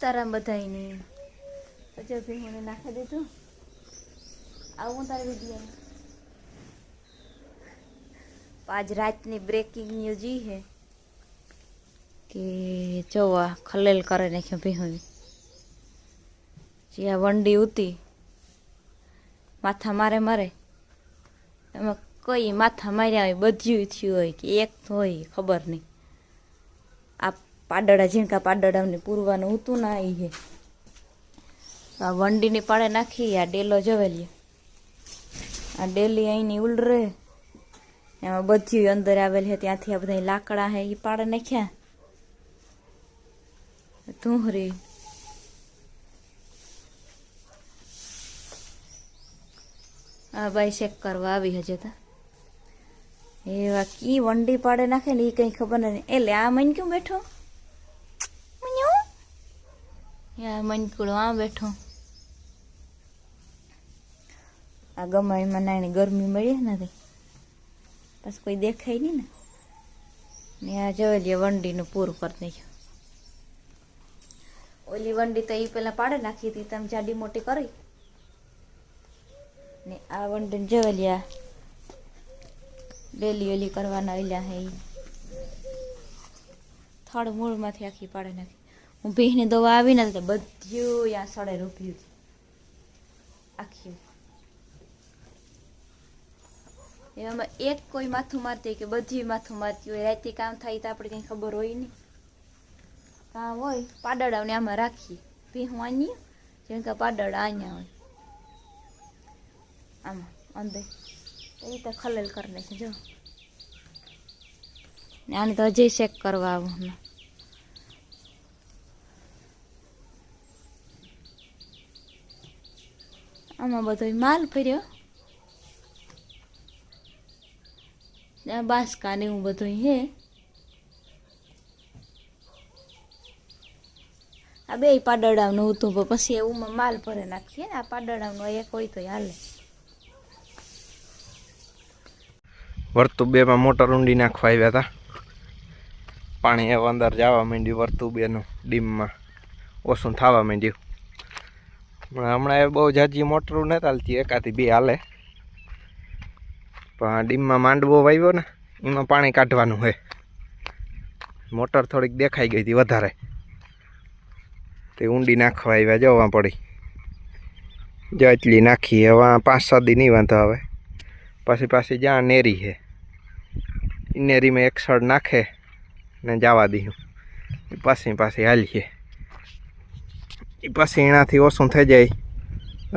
સીતારામ બધાને અજય ભાઈ મને નાખી દીધું આવું તારે વીડિયો આજ રાતની બ્રેકિંગ ન્યૂઝ ઈ હે. કે જોવા ખલેલ કરે નાખ્યો ભીહું. જે આ વંડી ઉતી, માથા મારે મારે. એમાં કઈ માથા માર્યા હોય, બધ્યું થયું હોય કે એક હોય, ખબર નહીં. પાડડા ઝીણકા પાડડાને પૂરવાનું હતું ના એ હે. આ વંડીની પાડે નાખી, આ ડેલો જવેલીએ. આ ડેલી અહીંની ઉલરે. એમાં બધી અંદર આવેલ છે ત્યાંથી આ બધા લાકડા હે એ પાડે નાખ્યા. ધૂહરી. આ ભાઈ ચેક કરવા આવી હજે તા. એવા કી વંડી પાડે નાખે ને એ કઈ ખબર નથી. એટલે આ મન ક્યું બેઠો? યા મનકુડો આ બેઠો. આ ગમાણીમાં નાની ગરમી મળી નથી પછી કોઈ દેખાય નહીં ને. ને આ જવેલીએ વંડીનું પૂરું કરી નાખ્યું. ઓલી વંડી તો એ પેલા પાડે નાખી હતી, તમે જાડી મોટી કરી. ને આ વંડીને જવેલિયા ડેલી ઓલી કરવાના ઓલ્યા હે. થડ મૂળમાંથી આખી પાડે નાખી. હું ભીહની દવા આવી ને તો બધું આ સડે રૂપ્યું આખી. એમાં એક કોઈ માથું મારતી કે બધી માથું મારતી હોય. રાતે કામ થાય તો આપણે કંઈ ખબર હોય નહીં. કામ હોય પાડડાને આમાં રાખીએ. ભીહું આની જેમ કે પાડડા આન્યા હોય. આમાં, અંદર. એ તો ખલેલ કરી નાખે, જો. આને તો હજી ચેક કરવા આવું આમાં બધો માલ ફર્યો આ બાસકા ને એવું બધું હે આ બે પાડડાનું હતું પછી એવું માલ ભરે નાખીએ ને, આ પાડડાનું એક હોય તો હાલે. વર્તુ બેમાં મોટર ઊંડી નાખવા આવ્યા હતા પાણી એવા અંદર જવા માંડ્યું વર્તુ બેનું ડીમમાં. ઓછું થવા માંડ્યું. હમણાં એ બહુ જાજી મોટરું નથી ચાલતી એકાથી બે હાલે. પણ ડીમમાં માંડવો વાવ્યો ને, એમાં પાણી કાઢવાનું હોય. મોટર થોડીક દેખાઈ ગઈ હતી વધારે. તે ઊંડી નાખવા આવ્યા, જોવા પડી. જો નાખી, હવે પાંચ સાત દી નહીં વાંધો આવે. પછી પાછી જ્યાં નેરી છે. નેરીમાં એક સળ નાખે ને જવા દીધું પાછી પાછી હાલીએ. પછી એનાથી ઓછું થઈ જાય.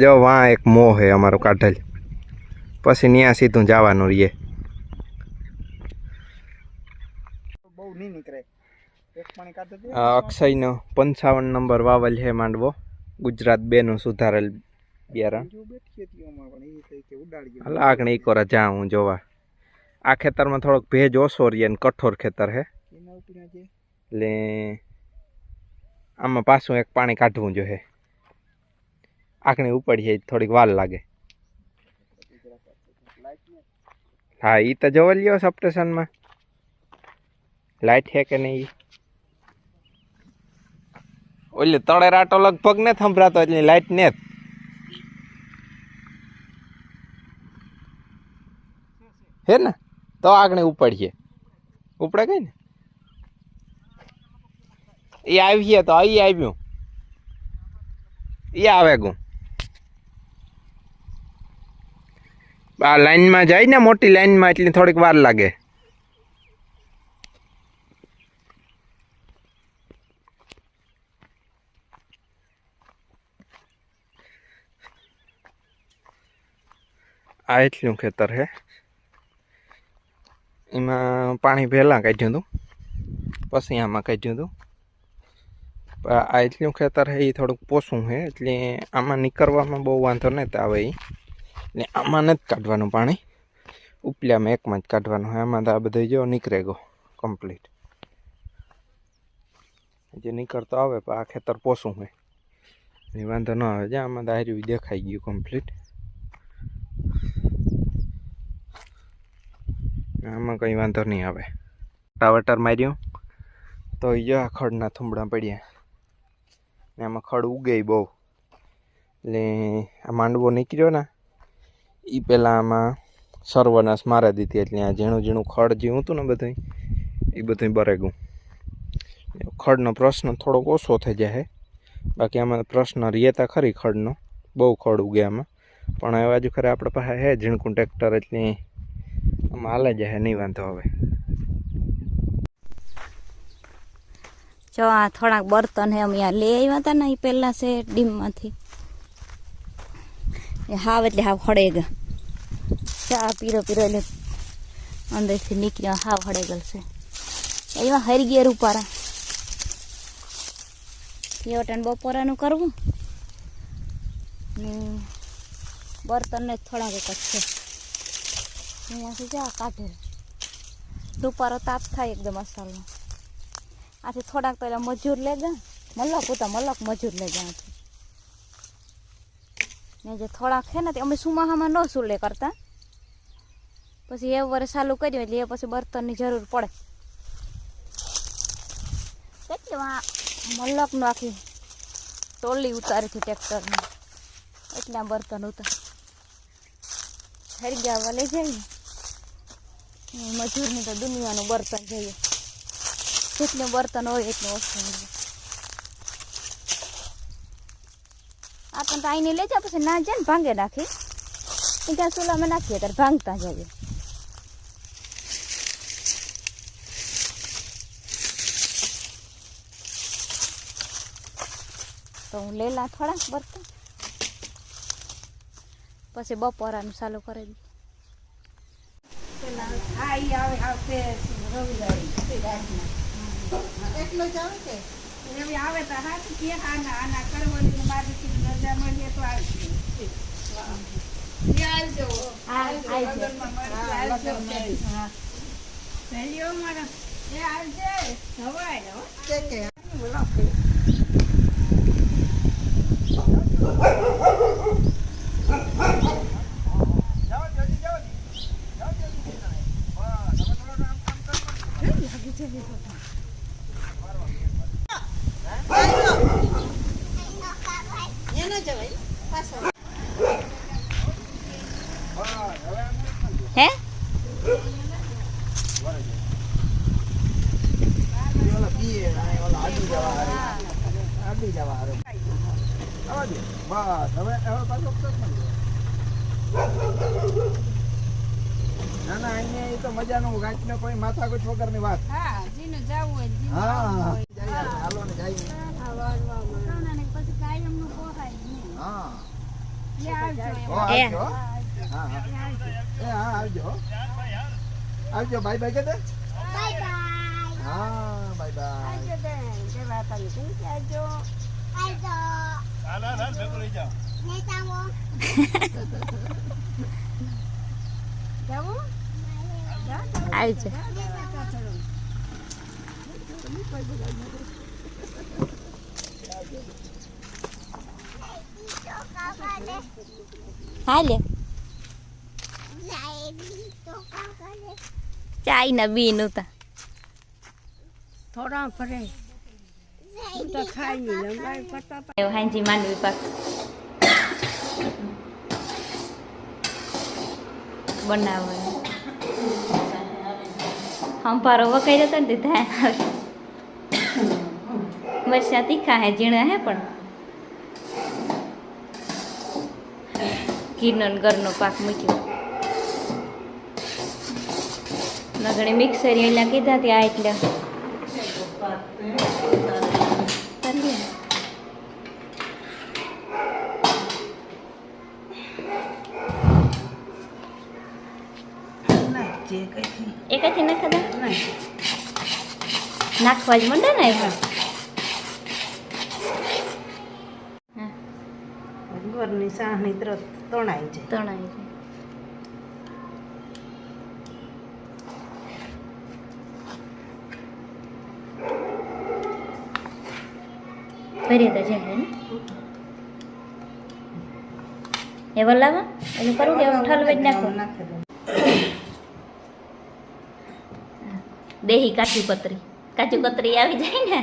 જો વાં એક મોહ હે અમારું કાઢેલ. પછી ત્યાં સીધું જવાનું રહીએ બહુ નહીં નીકળે. અક્ષયનો પંચાવન નંબર વાવલ છે માંડવો. ગુજરાત બેનું સુધારેલ બિયારણ. આગળ એક વાર જા હું જોવા. આ ખેતરમાં થોડોક ભેજ ઓછો રહીએ ને કઠોર ખેતર જે? એટલે આમાં પાછું એક પાણી કાઢવું જોઈએ આખણી ઉપડીએ થોડીક વાર લાગે. હા એ તો જોવા લ્યો સપ્ટેશનમાં. લાઇટ છે કે નહીં ઓલી તળે રાટો લગભગ ને સંભળાતો, એટલે લાઇટ ને. હે ને? તો આગળ ઉપડીએ ઉપડે કઈ ને? એ આવીએ તો અહીં આવ્યું. એ આવે ગું. આ લાઈનમાં જાય ને મોટી લાઈનમાં એટલે થોડીક વાર લાગે. આ એટલું ખેતર છે એમાં પાણી પહેલાં કાઢ્યું હતું. પછી આમાં કાઢ્યું હતું. આ એટલું ખેતર છે એ થોડુંક પોસું છે એટલે આમાં નીકળવામાં બહુ વાંધો નથી આવે એટલે આમાં નથી કાઢવાનું પાણી. ઉપલામાં એકમાં જ કાઢવાનું હોય આમાં તો આ બધું જો નીકળે ગયો કમ્પ્લીટ જે નીકળતો આવે, પણ આ ખેતર પોસું હોય એ વાંધો ન આવે જ્યાં આમાં તો દેખાઈ ગયું કમ્પ્લીટ આમાં કંઈ વાંધો નહીં આવે. ટાવટર માર્યું. તો જો આ ખડના થુંબડા પડ્યા. ને આમાં ખડ ઉગે બહુ. એટલે આ માંડવો નીકળ્યો ને એ પહેલાં આમાં સર્વનાશ મારા દીધી એટલે આ ઝીણું ઝીણું ખડ જે હતું ને બધું એ બધું બરેગું. ખડનો પ્રશ્ન થોડોક ઓછો થઈ જાય બાકી આમાં પ્રશ્ન રહેતા ખરી ખડનો, બહુ ખડ ઉગે આમાં. પણ હવે હજુ ખરે આપણે પાસે હે ઝીણકું ટ્રેક્ટર એટલે આમાં હાલે જાય નહીં વાંધો હવે જો આ થોડાક બર્તન હે, અમે લઈ આવ્યા હતા ને એ પહેલાં છે ડીમમાંથી. એ હાવ એટલે હાવ હળે ગયા. ચા પીરો પીરો એટલે અંદરથી નીકળ્યા, હાવ હળે ગયેલ છે. એવા હરી ગયા રૂપારા. એવટન બપોરાનું કરવું? બર્તનને થોડાક એક છે. અહીંયાથી જા કાઢે. રૂપારો તાપ થાય એકદમ અસલનો આથી થોડાક તો એટલે મજૂર લે ગયા મલક ઉતા મલક મજૂર લે ગયા ને જે થોડાક છે ને તે અમે સુમાહામાં ન સુલે કરતા. પછી એ વર્ષ ચાલુ કર્યું એટલે એ પછી બર્તનની જરૂર પડે. કેટલી મલકનું આખી ટોલી ઉતારી હતી ટ્રેક્ટરની. એટલા બર્તન ઉતાર. ફરી ગયા જાય ને મજૂરની તો દુનિયાનું બર્તન જોઈએ. જેટલું બર્તન હોય એટલું ઓછું હોય. આ પણ તો આઈને લઈ જાવ પછી ના જાય ને ભાંગે નાખી. ત્યાં ચૂલામાં નાખીએ, ત્યારે ભાંગતા જઈએ. તો હું લેલા થોડાક બર્તન પછી બપોરાનું ચાલુ કરી દઈએ. એકલો જ આવે કે? એવી આવે તો હાથ કે આના આના કરવલી ને મારી રજા મળીએ તો આવશે. આવજો. હા પહેલીઓ મારા એ આવજે હવાય હો કે કે એનો જવાય પાછો હે ઓલા બી ઓલા જવા હારે. આડી જવા હારે. આવા દે. બસ હવે હવે પાછો ઉપસર મળી જાય. ના ના અહીંયા એ તો મજાનું ગાંઠને કોઈ માથાકૂટ વગરની વાત હા જીનું જાવું હોય જીનું હા. હાલો ને જઈએ. પોહાય હા આવજો આવજો બાય બાય કે હા બાય બાય આવજો બેન. જય માતાજી. તું ક્યાં આવજો? જાવું? આવી છે હાલે ચાઈ ના બીન ઉતા થોડા ફરે. હું તો ખાઈ નહીં લંબાઈ એવું હાંજી માંડવી પાક બનાવવાનું. હંપારો વકાઈ જતો ને દીધા મરચા તીખા હે, ઝીણા હે પણ. ઘીનો ઘરનો પાક મૂક્યો. નગણે મિક્સર એલા કીધા ત્યાં એટલે કરીએ. જે કઈ એકાથી નાખા નાખવા જ મંડે ને એમાં? હા. તણાઈ જાય. તણાઈ તો છે એ વલાવા એનું કરું કે ઠલવે જ નાખો નાખી દેહી કાજુ કતરી. કાજુ કતરી આવી જાય ને?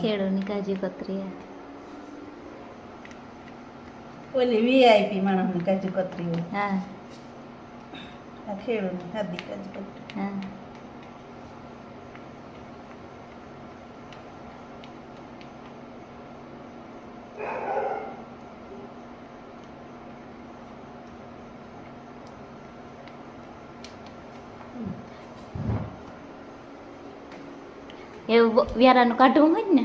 ખેડૂની કાજુ કતરી. ઓલી વીઆઈપી માણસની કાજુ હા. ખેડૂની કાજુ કતરી. હા. એવું વ્યારાનું કાઢવું હોય ને?